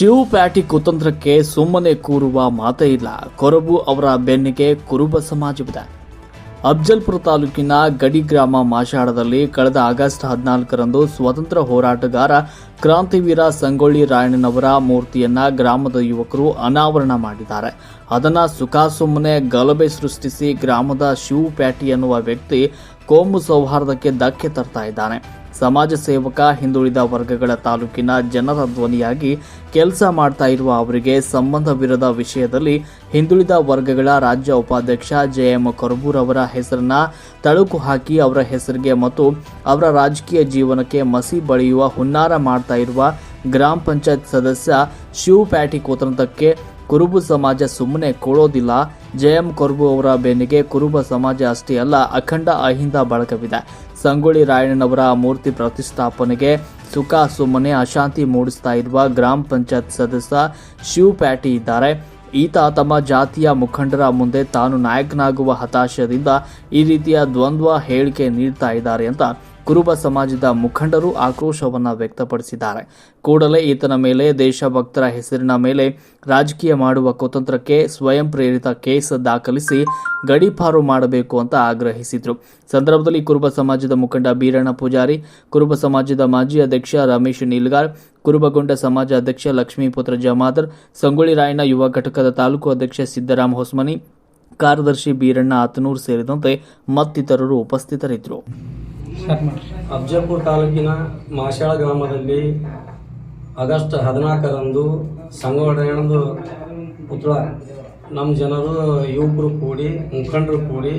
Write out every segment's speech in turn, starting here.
Shiv patty ಕುತಂತ್ರಕ್ಕೆ ಸುಮ್ಮನೆ ಕೂರುವ ಮಾತೇ ಇಲ್ಲ. ಕೊರಬು ಅವರ ಬೆನ್ನಿಗೆ ಕುರುಬ ಸಮಾಜವಿದೆ. ಅಫ್ಜಲ್ಪುರ ತಾಲೂಕಿನ ಗಡಿ ಗ್ರಾಮ ಮಾಷಾಡದಲ್ಲಿ ಕಳೆದ ಆಗಸ್ಟ್ ಹದಿನಾಲ್ಕರಂದು ಸ್ವತಂತ್ರ ಹೋರಾಟಗಾರ ಕ್ರಾಂತಿವೀರ ಸಂಗೊಳ್ಳಿ ರಾಯಣ್ಣನವರ ಮೂರ್ತಿಯನ್ನ ಗ್ರಾಮದ ಯುವಕರು ಅನಾವರಣ ಮಾಡಿದ್ದಾರೆ. ಅದನ್ನ ಸುಖಾಸುಮ್ಮನೆ ಗಲಭೆ ಸೃಷ್ಟಿಸಿ ಗ್ರಾಮದ ಶಿವ್ ಪ್ಯಾಟಿ ಎನ್ನುವ ವ್ಯಕ್ತಿ ಕೋಮು ಸೌಹಾರ್ದಕ್ಕೆ ಧಕ್ಕೆ ತರ್ತಾ ಇದ್ದಾನೆ. ಸಮಾಜ ಸೇವಕ, ಹಿಂದುಳಿದ ವರ್ಗಗಳ ತಾಲೂಕಿನ ಜನರ ಧ್ವನಿಯಾಗಿ ಕೆಲಸ ಮಾಡ್ತಾ ಇರುವ ಅವರಿಗೆ ಸಂಬಂಧವಿರದ ವಿಷಯದಲ್ಲಿ ಹಿಂದುಳಿದ ವರ್ಗಗಳ ರಾಜ್ಯ ಉಪಾಧ್ಯಕ್ಷ ಜೆಎಂ ಕೊರಬೂರ್ ಅವರ ಹೆಸರನ್ನ ತಳುಕು ಹಾಕಿ ಅವರ ಹೆಸರಿಗೆ ಮತ್ತು ಅವರ ರಾಜಕೀಯ ಜೀವನಕ್ಕೆ ಮಸಿ ಬಳಿಯುವ ಹುನ್ನಾರ ಮಾಡ್ತಾ ಇರುವ ಗ್ರಾಮ ಪಂಚಾಯತ್ ಸದಸ್ಯ ಶಿವ್ ಪ್ಯಾಟಿ ಕುತಂತ್ರಕ್ಕೆ ಕುರುಬು ಸಮಾಜ ಸುಮ್ಮನೆ ಕೊಡೋದಿಲ್ಲ ಜಯಂ ಕೊರ್ಬು ಅವರ ಬೆನ್ನಿಗೆ ಕುರುಬ ಸಮಾಜ ಅಷ್ಟೇ ಅಲ್ಲ, ಅಖಂಡ ಅಹಿಂದ ಬಳಕವಿದೆ ಸಂಗೊಳ್ಳಿ ರಾಯಣ್ಣನವರ ಮೂರ್ತಿ ಪ್ರತಿಷ್ಠಾಪನೆಗೆ ಸುಖ ಸುಮ್ಮನೆ ಅಶಾಂತಿ ಮೂಡಿಸ್ತಾ ಇರುವ ಗ್ರಾಮ ಪಂಚಾಯತ್ ಸದಸ್ಯ ಶಿವ್ ಪ್ಯಾಟಿ ಇದ್ದಾರೆ. ಈತ ತಮ್ಮ ಜಾತಿಯ ಮುಖಂಡರ ಮುಂದೆ ತಾನು ನಾಯಕನಾಗುವ ಹತಾಶದಿಂದ ಈ ರೀತಿಯ ದ್ವಂದ್ವ ಹೇಳಿಕೆ ನೀಡ್ತಾ ಇದ್ದಾರೆ ಅಂತ ಕುರುಬ ಸಮಾಜದ ಮುಖಂಡರು ಆಕ್ರೋಶವನ್ನು ವ್ಯಕ್ತಪಡಿಸಿದ್ದಾರೆ. ಕೂಡಲೇ ಈತನ ಮೇಲೆ ದೇಶಭಕ್ತರ ಹೆಸರಿನ ಮೇಲೆ ರಾಜಕೀಯ ಮಾಡುವ ಕುತಂತ್ರಕ್ಕೆ ಸ್ವಯಂ ಪ್ರೇರಿತ ಕೇಸ್ ದಾಖಲಿಸಿ ಗಡೀಪಾರು ಮಾಡಬೇಕು ಅಂತ ಆಗ್ರಹಿಸಿದರು. ಸಂದರ್ಭದಲ್ಲಿ ಕುರುಬ ಸಮಾಜದ ಮುಖಂಡ ಬೀರಣ್ಣ ಪೂಜಾರಿ, ಕುರುಬ ಸಮಾಜದ ಮಾಜಿ ಅಧ್ಯಕ್ಷ ರಮೇಶ್ ನಿಲ್ಗಾರ್ ಕುರುಬಗೊಂಡ ಸಮಾಜ ಅಧ್ಯಕ್ಷ ಲಕ್ಷ್ಮೀಪುತ್ರ ಜಮಾದರ್, ಸಂಗೊಳ್ಳಿ ರಾಯಣ್ಣ ಯುವ ಘಟಕದ ತಾಲೂಕು ಅಧ್ಯಕ್ಷ ಸಿದ್ದರಾಮ ಹೊಸ್ಮನಿ, ಕಾರ್ಯದರ್ಶಿ ಬೀರಣ್ಣ ಆತನೂರ್ ಸೇರಿದಂತೆ ಮತ್ತಿತರರು ಉಪಸ್ಥಿತರಿದ್ದರು. ಸ್ಟಾರ್ಟ್ ತಾಲೂಕಿನ ಮಾಶಾಳ ಗ್ರಾಮದಲ್ಲಿ ಆಗಸ್ಟ್ ಹದಿನಾಲ್ಕರಂದು ಸಂಘಟನೆಯೊಂದು ಪುತ್ರ ನಮ್ಮ ಜನರು, ಯುವಕರು ಕೂಡಿ, ಮುಖಂಡರು ಕೂಡಿ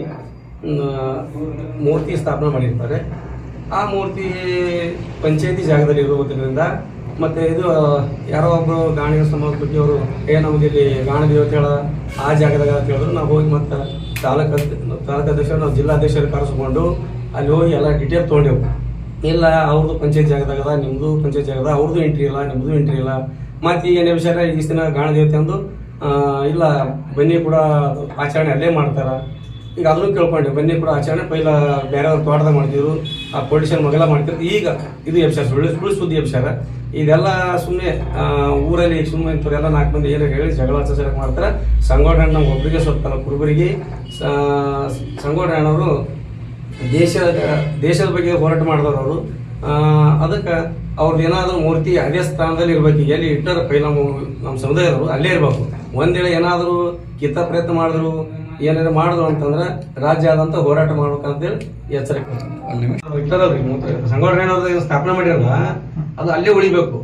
ಮೂರ್ತಿ ಸ್ಥಾಪನೆ ಮಾಡಿರ್ತಾರೆ. ಆ ಮೂರ್ತಿ ಪಂಚಾಯತಿ ಜಾಗದಲ್ಲಿ ಇರುವುದರಿಂದ ಮತ್ತು ಇದು, ಯಾರೋ ಒಬ್ಬರು ಗಾಣಿಯ ಅವರು, ಏ, ನಮಗೆ ಇಲ್ಲಿ ಗಾಣ ದೇವತೆಗಳ ಆ ಜಾಗದಾಗ ಅಂತ ಹೇಳಿದ್ರು. ನಾವು ಹೋಗಿ ಮತ್ತು ತಾಲೂಕು ತಾಲೂಕು ಅಧ್ಯಕ್ಷರು ನಾವು ಜಿಲ್ಲಾಧ್ಯಕ್ಷರು ಕರೆಸ್ಕೊಂಡು ಅಲ್ಲಿ ಹೋಗಿ ಎಲ್ಲ ಡಿಟೇಲ್ ತೊಗೊಂಡೆವು. ಇಲ್ಲ ಅವ್ರದ್ದು ಪಂಚಾಯತ್ ಜಾಗದಾಗ ನಿಮ್ಮದು ಪಂಚಾಯತ್ ಜಾಗದ ಅವ್ರದ್ದು ಎಂಟ್ರಿ ಇಲ್ಲ ನಿಮ್ಮದು ಎಂಟ್ರಿ ಇಲ್ಲ. ಮತ್ತು ಈಗ ಏನೇ ವಿಚಾರ ಈ ದಿನ ಗಾಣ ದೇವತೆ ಅಂದು ಇಲ್ಲ, ಬನ್ನಿ ಕೂಡ ಆಚರಣೆ ಅಲ್ಲೇ ಮಾಡ್ತಾರ. ಈಗ ಅದನ್ನು ಕೇಳ್ಕೊಂಡೆ, ಬನ್ನಿ ಕೂಡ ಆಚರಣೆ ಪೈಲ ಬೇರೆಯವ್ರ ತೋಟದಾಗ ಮಾಡ್ತಿದ್ರು, ಆ ಪೊಲೀಷನ್ ಮಗೆಲ್ಲ ಮಾಡ್ತಿದ್ರು. ಈಗ ಇದು ಎಬ್ಸಾರ ಸುಳ್ಳು ಸುಳ್ಳು ಸುದ್ದಿ ಎಬ್ಸಾರ ಇದೆಲ್ಲ ಸುಮ್ಮನೆ ಊರಲ್ಲಿ ಸುಮ್ಮನೆ ಇಂಥವರೆಲ್ಲ ನಾಲ್ಕು ಮಂದಿ ಏನೋ ಹೇಳಿ ಜಗಳ ಸರಿ ಮಾಡ್ತಾರೆ. ನಮ್ಮ ಒಬ್ಬರಿಗೆ ಸ್ವಲ್ಪ ಕುರುಬರಿಗೆ ಸಂಗೋಡಣ್ಣವರು ದೇಶದ ದೇಶದ ಬಗ್ಗೆ ಹೋರಾಟ ಮಾಡಿದವರು ಅವರು. ಅದಕ್ಕೆ ಅವ್ರದ್ದು ಏನಾದರೂ ಮೂರ್ತಿ ಅದೇ ಸ್ಥಾನದಲ್ಲಿ ಇರಬೇಕು. ಎಲ್ಲಿ ಇಟ್ಟರ ಕೈ ನಮ್ಮ ನಮ್ಮ ಸಮುದಾಯದವರು ಅಲ್ಲೇ ಇರಬೇಕು. ಒಂದೇಳೆ ಏನಾದರೂ ಕಿತ್ತ ಪ್ರಯತ್ನ ಮಾಡಿದ್ರು ಏನಾದ್ರು ಮಾಡಿದ್ರು ಅಂತಂದ್ರೆ ರಾಜ್ಯಾದಂತ ಹೋರಾಟ ಮಾಡ್ಬೇಕಂತೇಳಿ ಎಚ್ಚರಿಕೆ ಸಂಘಟನೆ ಸ್ಥಾಪನೆ ಮಾಡಿರಲ್ಲ ಅದು ಅಲ್ಲೇ ಉಳಿಬೇಕು.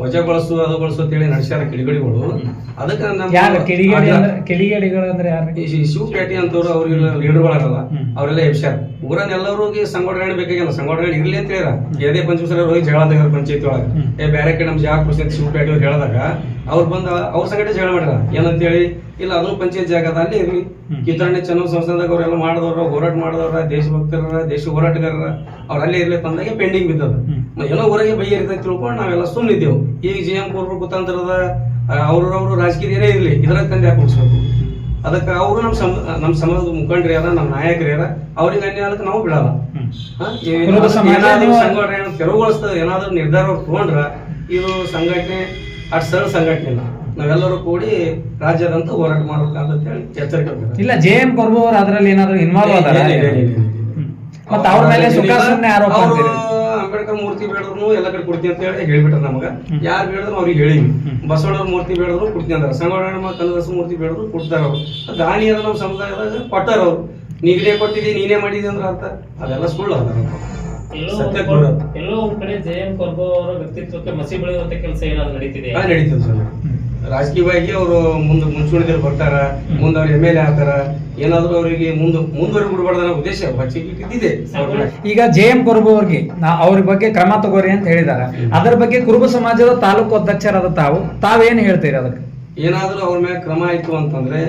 ವಜ ಬಳಸು ಅದು ಬಳಸು ಅಂತೇಳಿ ನಡೆಸ್ಯಾರ ಕಿಡಿಗಡಿಗಳು. ಅದಕ್ಕೆ ಯಾರು ಕಿಡಿಗೇಡಿ ನಮ್ಮ ಅಂದ್ರೆ ಕಿಡಿಗೇಡಿಗಳು ಅಂದ್ರೆ ಯಾರು? ಈ ಶಿ- ಶಿವ ಪ್ಯಾಟಿ ಅಂತವ್ರು ಅವ್ರಿಗೆಲ್ಲ ಲೀಡರ್ಗಳಾರಲ್ಲ ಅವರೆಲ್ಲ ಎಬ್ಸ್ಯಾರ. ಊರನ್ನ ಎಲ್ಲರಿಗೆ ಸಂಘಟನೆ ಬೇಕಾಗಿಲ್ಲ. ಸಂಘಟನೆ ಇರ್ಲಿ ಅಂತ ಹೇಳ ಎದೆ ಪಂಚಮಸರ ಹೋಗಿ ಜಗಳ ತೆಗೆದ ಪಂಚಾಯತಿ ಒಳಗೆ ಏ ಬೇರೆ ಕಡೆ ನಮ್ ಜಾಗ ಕೊಡ್ಸಿ ಶಿವಪೇಟೆ ಅವ್ರು ಹೇಳಿದಾಗ ಅವ್ರು ಬಂದ ಅವ್ರ ಸಂಘಟನೆ ಜಗಳ ಮಾಡ್ಯಾರ. ಏನಂತ ಹೇಳಿ ಇಲ್ಲ ಅದು ಪಂಚಾಯತ್ ಜಾಗ ಅದ ಅಲ್ಲಿ ಇರ್ಲಿ. ಕಿತ್ತರಣೆ ಚೆನ್ನೈ ಸಂಸ್ಥಾನದಾಗ ಅವರೆಲ್ಲ ಮಾಡಿದವ್ರ ಹೋರಾಟ ಮಾಡಿದವ್ರ ದೇಶಭಕ್ತರ ದೇಶ ಹೋರಾಟಗಾರರ ಅವ್ರ ಅಲ್ಲೇ ಇರ್ಲಿ ಬಂದಾಗ ಪೆಂಡಿಂಗ್ ಬಿದ್ದದ. ಏನೋ ಊರಿಗೆ ಬೈ ಇರ್ತೈತಿ ತಿಳ್ಕೊಂಡು ನಾವೆಲ್ಲ ಸುಮ್ಮನಿದ್ದೇವೆ ಈಗ ಜಿ ಎಂ ಪೂರ್ವ ಕುತಂತ್ರದ ಅವ್ರವ್ರು ರಾಜಕೀಯ ಏನೇ ಇರ್ಲಿ. ಇದ್ರಾಗ ತಂದೆ ಹಾಕಿಸ್ಬೇಕು ಅದಕ್ಕೆ ಅವರು ನಮ್ಮ ಸಮ ನಮ್ಮ ಸಮಾಜದ ಮುಖಂಡರು ಯಾರ ನಮ್ಮ ನಾಯಕರು ಯಾರ ಅವ್ರಿಗೆ ಅನ್ಯ ಅದಕ್ಕೆ ನಾವು ಬಿಡಲ್ಲ. ಸಂಘಟನೆ ತೆರವುಗೊಳಿಸ್ತದೆ ಏನಾದ್ರೂ ನಿರ್ಧಾರ ತಗೊಂಡ್ರ ಇದು ಸಂಘಟನೆ ಅಷ್ಟು ಸರಳ ಸಂಘಟನೆ ಇಲ್ಲ. ನಾವೆಲ್ಲರೂ ಕೂಡಿ ರಾಜ್ಯದಂತ ಹೋರಾಟ ಮಾಡ್ಬೇಕಂತ ಹೇಳಿ ಎಚ್ಚರಿಕೆ. ಇಲ್ಲ ಜೆ ಎಂ ಪ್ರಭು ಅವರು ಅದ್ರಲ್ಲಿ ಏನಾದ್ರು ಇನ್ವಾಲ್ವ್. ಮತ್ತೆ ಅವ್ರ ಮೇಲೆ ಸುಖ ಸುಮ್ಮನೆ ಆರೋಪ ಅಂಬೇಡ್ಕರ್ ಮೂರ್ತಿ ಬೇಡದ್ರು ಎಲ್ಲ ಕಡೆ ಕೊಡ್ತೀನಿ ಅಂತ ಹೇಳಿ ಹೇಳ್ಬಿಟ್ರ ನಮಗ. ಯಾರು ಬೇಡದ್ರು ಅವ್ರಿಗೆ ಹೇಳಿವಿ ಬಸವಣ್ಣವ್ರ ಮೂರ್ತಿ ಬೇಡದ್ರು ಕೊಡ್ತೀನಿ ಅಂತಾರ ಸಂಗೊಳ್ಳ ಕನಕದಾಸ ಮೂರ್ತಿ ಬೇಡದ್ರು ಕೊಡ್ತಾರ ಅವ್ರು. ದಾನಿ ಅದ ನಮ್ಮ ಸಮುದಾಯದಾಗ ಕೊಟ್ಟಾರ ಅವ್ರು. ನೀನೇ ಕೊಟ್ಟಿದಿ ನೀನೇ ಮಾಡಿದಿ ಅಂದ್ರ ಅರ್ಥ. ಅದೆಲ್ಲ ಸುಳ್ಳು ಅದ ಎಲ್ಲೋ ಕಡೆ- ಎಲ್ಲೋ ಒಂದ್ ಕಡೆ ಜೆ ಎಂ ಕೊರ್ಬೋ ಅವರ ವ್ಯಕ್ತಿತ್ವಕ್ಕೆ ಮಸಿ ಬೆಳೆಯುವಂತ ಕೆಲಸ ಏನಾದ್ರು ನಡೀತಿದೆ ನಡೀತದೆ ಸರ್. ರಾಜಕೀಯವಾಗಿ ಅವರು ಮುಂದೆ ಮುಂಚೂಣಿದಲ್ಲಿ ಬರ್ತಾರ ಮುಂದೆ ಅವ್ರು ಎಂ ಎಲ್ ಎ ಆಗ್ತಾರ ಏನಾದ್ರೂ ಅವರಿಗೆ ಮುಂದೆ ಮುಂದುವರೆ ಬಿಡಬಾರ್ದು ಅನ್ನೋ ಉದ್ದೇಶ ಬಚ್ಚಿಟ್ಟಿದೆ ಈಗ ಜೆ ಎಂ ಕುರುಬು ಅವ್ರಿಗೆ ಅವ್ರ ಬಗ್ಗೆ ಕ್ರಮ ತಗೋರಿ ಅಂತ ಹೇಳಿದಾರ. ಅದ್ರ ಬಗ್ಗೆ ಕುರುಬ ಸಮಾಜದ ತಾಲೂಕು ಅಧ್ಯಕ್ಷರಾದ ತಾವು ತಾವೇನು ಹೇಳ್ತೀರಿ ಅದಕ್ಕೆ? ಏನಾದ್ರೂ ಅವ್ರ ಮೇಲೆ ಕ್ರಮ ಆಯ್ತು ಅಂತಂದ್ರೆ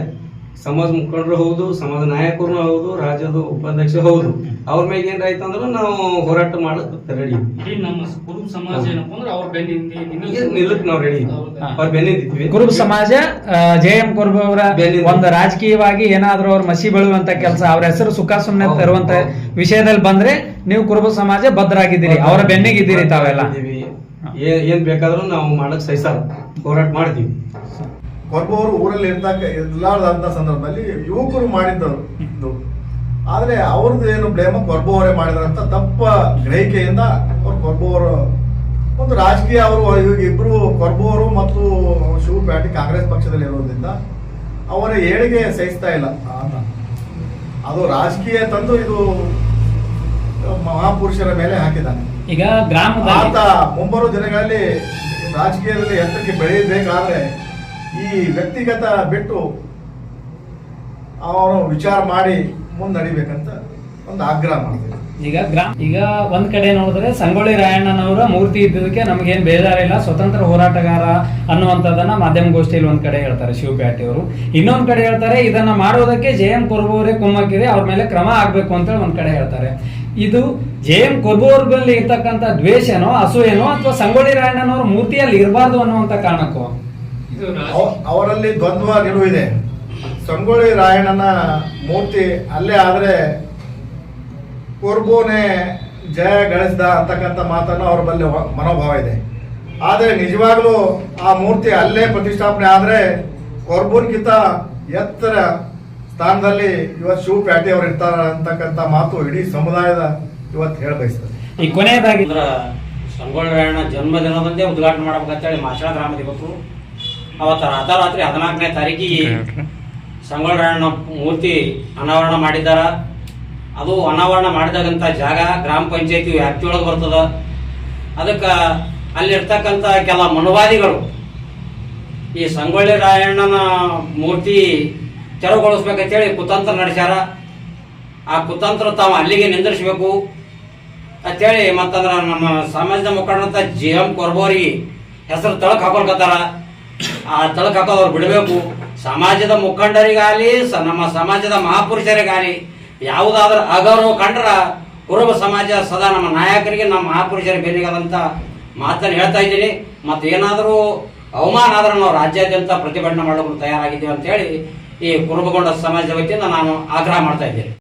ಸಮಾಜ ಮುಖಂಡರು ಹೌದು ಸಮಾಜ ನಾಯಕರು ಹೌದು ರಾಜ್ಯದ ಉಪಾಧ್ಯಕ್ಷ ಹೌದು. ಅವ್ರ ಮೇಲೆ ಏನಾಯ್ತು ಆಯ್ತು ಅಂದ್ರೆ ನಾವು ಹೋರಾಟ ಮಾಡಕ್ ರೆಡಿ ಇಡೀ ನಮ್ಮ ಕುರುಬ ಸಮಾಜ ಏನಪ್ಪಾ ಅಂದ್ರೆ ಅವ್ರ ನಿಲ್ಲಕ್ ನಾವು ರೆಡಿ ಕುರುಬ ಸಮಾಜ ಜೆ ಎಂ ಕುರುಬ ಅವರ. ಒಂದು ರಾಜಕೀಯವಾಗಿ ಏನಾದ್ರೂ ಅವ್ರ ಮಸಿ ಬೆಳುವಂತ ಕೆಲಸ ಅವ್ರ ಹೆಸರು ಸುಖ ಸುಮ್ಮನೆ ತರುವಂತ ವಿಷಯದಲ್ಲಿ ಬಂದ್ರೆ ನೀವು ಕುರುಬ ಸಮಾಜ ಭದ್ರಾಗಿದ್ದೀರಿ ಅವರ ಬೆನ್ನಿಗಿದ್ದೀರಿ ತಾವೆಲ್ಲ. ಏ ಏನ್ ಬೇಕಾದ್ರೂ ನಾವು ಮಾಡಕ್ ಸಹಿಸಲ್ಲ. ಹೋರಾಟ ಮಾಡ್ತೀವಿ. ಕೊರ್ಬು ಊರಲ್ಲಿ ಇರ್ತಕ್ಕ ಇರ್ಲಾರ್ದಂತ ಸಂದರ್ಭದಲ್ಲಿ ಯುವಕರು ಮಾಡಿದ್ದರು ಆದರೆ ಅವ್ರದ್ದು ಏನು ಬ್ಲೇಮ್ ಕೊರ್ಬು ಮಾಡಿದಾರಂತ ತಪ್ಪ ಗ್ರಹಿಕೆಯಿಂದ ಅವ್ರು ಕೊರ್ಬು ಒಂದು ರಾಜಕೀಯ ಅವರು ಇವಾಗ ಇಬ್ರು ಕೊರ್ಬೋರು ಮತ್ತು ಶಿವ ಪ್ಯಾಟಿ ಕಾಂಗ್ರೆಸ್ ಪಕ್ಷದಲ್ಲಿ ಇರೋದ್ರಿಂದ ಅವರ ಏಳಿಗೆ ಸಹಿಸ್ತಾ ಇಲ್ಲ. ಅದು ರಾಜಕೀಯ ತಂದು ಇದು ಮಹಾಪುರುಷರ ಮೇಲೆ ಹಾಕಿದ್ದಾನೆ. ಈಗ ಆತ ಗ್ರಾಮದಲ್ಲಿ ಮುಂಬರುವ ದಿನಗಳಲ್ಲಿ ರಾಜಕೀಯದಲ್ಲಿ ಎತ್ತಕ್ಕೆ ಬೆಳೆಯಬೇಕಾದ್ರೆ ಈ ವ್ಯಕ್ತಿಗತ ಬಿಟ್ಟು ಅವನು ವಿಚಾರ ಮಾಡಿ ಮುನ್ನಡಿಬೇಕಂತ ಒಂದು ಆಗ್ರಹ ಮಾಡ್ತೀವಿ ಈಗ ಗ್ರಾಮ, ಈಗ ಒಂದ್ ಕಡೆ ನೋಡಿದ್ರೆ ಸಂಗೊಳ್ಳಿ ರಾಯಣ್ಣನವರ ಮೂರ್ತಿ ಇದ್ದದಕ್ಕೆ ಬೇಜಾರ ಬೇಜಾರಿಲ್ಲ ಸ್ವತಂತ್ರ ಹೋರಾಟಗಾರ ಅನ್ನುವಂಥದ್ದನ್ನ ಮಾಧ್ಯಮಗೋಷ್ಠಿಯಲ್ಲಿ ಒಂದ್ ಕಡೆ ಹೇಳ್ತಾರೆ ಶಿವಪ್ಯಾಟಿ ಅವರು. ಇನ್ನೊಂದ್ ಕಡೆ ಹೇಳ್ತಾರೆ ಇದನ್ನ ಮಾಡೋದಕ್ಕೆ ಜೆ ಎಂ ಕೊರ್ಬೋರೇ ಕುಮ್ಮಕ್ಕಿದೆ, ಅವ್ರ ಮೇಲೆ ಕ್ರಮ ಆಗ್ಬೇಕು ಅಂತ ಒಂದ್ ಕಡೆ ಹೇಳ್ತಾರೆ. ಇದು ಜೆ ಎಂ ಕೊರ್ಬುವರ ಮೇಲೆ ಇರ್ತಕ್ಕಂಥ ದ್ವೇಷನೋ, ಅಸೂಯನೋ ಅಥವಾ ಸಂಗೊಳ್ಳಿ ರಾಯಣ್ಣನವ್ರ ಮೂರ್ತಿಯಲ್ಲಿ ಇರಬಾರ್ದು ಅನ್ನುವಂಥ ಕಾರಣಕ್ಕೋ? ಅವರಲ್ಲಿ ದ್ವಂದ್ವ ನಿಲುವಿದೆ ಸಂಗೊಳ್ಳಿ ರಾಯಣ್ಣನ ಮೂರ್ತಿ ಅಲ್ಲೇ ಆದ್ರೆ ಕೊರ್ಬೋನೆ ಜಯ ಗಳಿಸಿದ ಅಂತಕ್ಕಂಥ ಮಾತನ್ನು ಅವರ ಬಲ್ಲಿ ಮನೋಭಾವ ಇದೆ. ಆದರೆ ನಿಜವಾಗ್ಲೂ ಆ ಮೂರ್ತಿ ಅಲ್ಲೇ ಪ್ರತಿಷ್ಠಾಪನೆ ಆದ್ರೆ ಕೊರ್ಬೂನ್ಗಿಂತ ಎತ್ತರ ಸ್ಥಾನದಲ್ಲಿ ಇವತ್ತು ಶಿವ ಪ್ಯಾಟಿ ಅವರು ಇರ್ತಾರ ಅಂತಕ್ಕಂಥ ಮಾತು ಇಡೀ ಸಮುದಾಯದ ಇವತ್ತು ಹೇಳ ಬಯಸ್ತದೆ. ಈ ಕೊನೆಯದಾಗಿ ಸಂಗೊಳ್ಳಿ ರಾಯಣ್ಣ ಜನ್ಮದಿನದಂದೇ ಉದ್ಘಾಟನೆ ಮಾಡ್ಬೇಕಂತೇಳಿ ಮಾಷಾ ಗ್ರಾಮದ ಇವತ್ತು ಅವತ್ತ ರಾತ್ರಿ ಹದಿನಾಲ್ಕನೇ ತಾರೀಕಿಗೆ ಸಂಗೊಳ್ಳಿ ರಾಯಣ್ಣ ಮೂರ್ತಿ ಅನಾವರಣ ಮಾಡಿದ್ದಾರ. ಅದು ಅನಾವರಣ ಮಾಡಿದಾಗಂತ ಜಾಗ ಗ್ರಾಮ ಪಂಚಾಯತಿ ವ್ಯಾಪ್ತಿಯೊಳಗೆ ಬರ್ತದ. ಅದಕ್ಕೆ ಅಲ್ಲಿರ್ತಕ್ಕಂಥ ಕೆಲ ಮನುವಾದಿಗಳು ಈ ಸಂಗೊಳ್ಳಿ ರಾಯಣ್ಣನ ಮೂರ್ತಿ ತೆರವುಗೊಳಿಸ್ಬೇಕಂತೇಳಿ ಕುತಂತ್ರ ನಡೆಸ್ಯಾರ. ಆ ಕುತಂತ್ರ ತಾವು ಅಲ್ಲಿಗೆ ನಿಂದಿರಿಸಬೇಕು. ಅಂತೇಳಿ ಮತ್ತಂದ್ರ ನಮ್ಮ ಸಮಾಜದ ಮುಖಂಡಂತ ಜಿ ಎಂ ಕೊರ್ಬೋರಿ ಹೆಸರು ತಳಕ್ ಹಾಕೊಳ್ಕತ್ತಾರ. ಆ ತಳಕತ ಅವ್ರು ಬಿಡಬೇಕು. ಸಮಾಜದ ಮುಖಂಡರಿಗಾಗಲಿ, ಸ ನಮ್ಮ ಸಮಾಜದ ಮಹಾಪುರುಷರಿಗಾಲಿ ಯಾವುದಾದ್ರೂ ಅಗೌರವ ಕಂಡ್ರ ಕುರುಬ ಸಮಾಜ ಸದಾ ನಮ್ಮ ನಾಯಕರಿಗೆ, ನಮ್ಮ ಮಹಾಪುರುಷರ ಬೆನ್ನಿಗದಂತ ಮಾತನ್ನು ಹೇಳ್ತಾ ಇದ್ದೀನಿ. ಮತ್ತೆ ಏನಾದರೂ ಅವಮಾನ ಆದ್ರೆ ನಾವು ರಾಜ್ಯಾದ್ಯಂತ ಪ್ರತಿಭಟನೆ ಮಾಡಲು ತಯಾರಾಗಿದ್ದೀವಿ ಅಂತ ಹೇಳಿ ಈ ಕುರುಬಗೊಂಡ ಸಮಾಜದ ವತಿಯಿಂದ ನಾನು ಆಗ್ರಹ ಮಾಡ್ತಾ ಇದ್ದೇನೆ.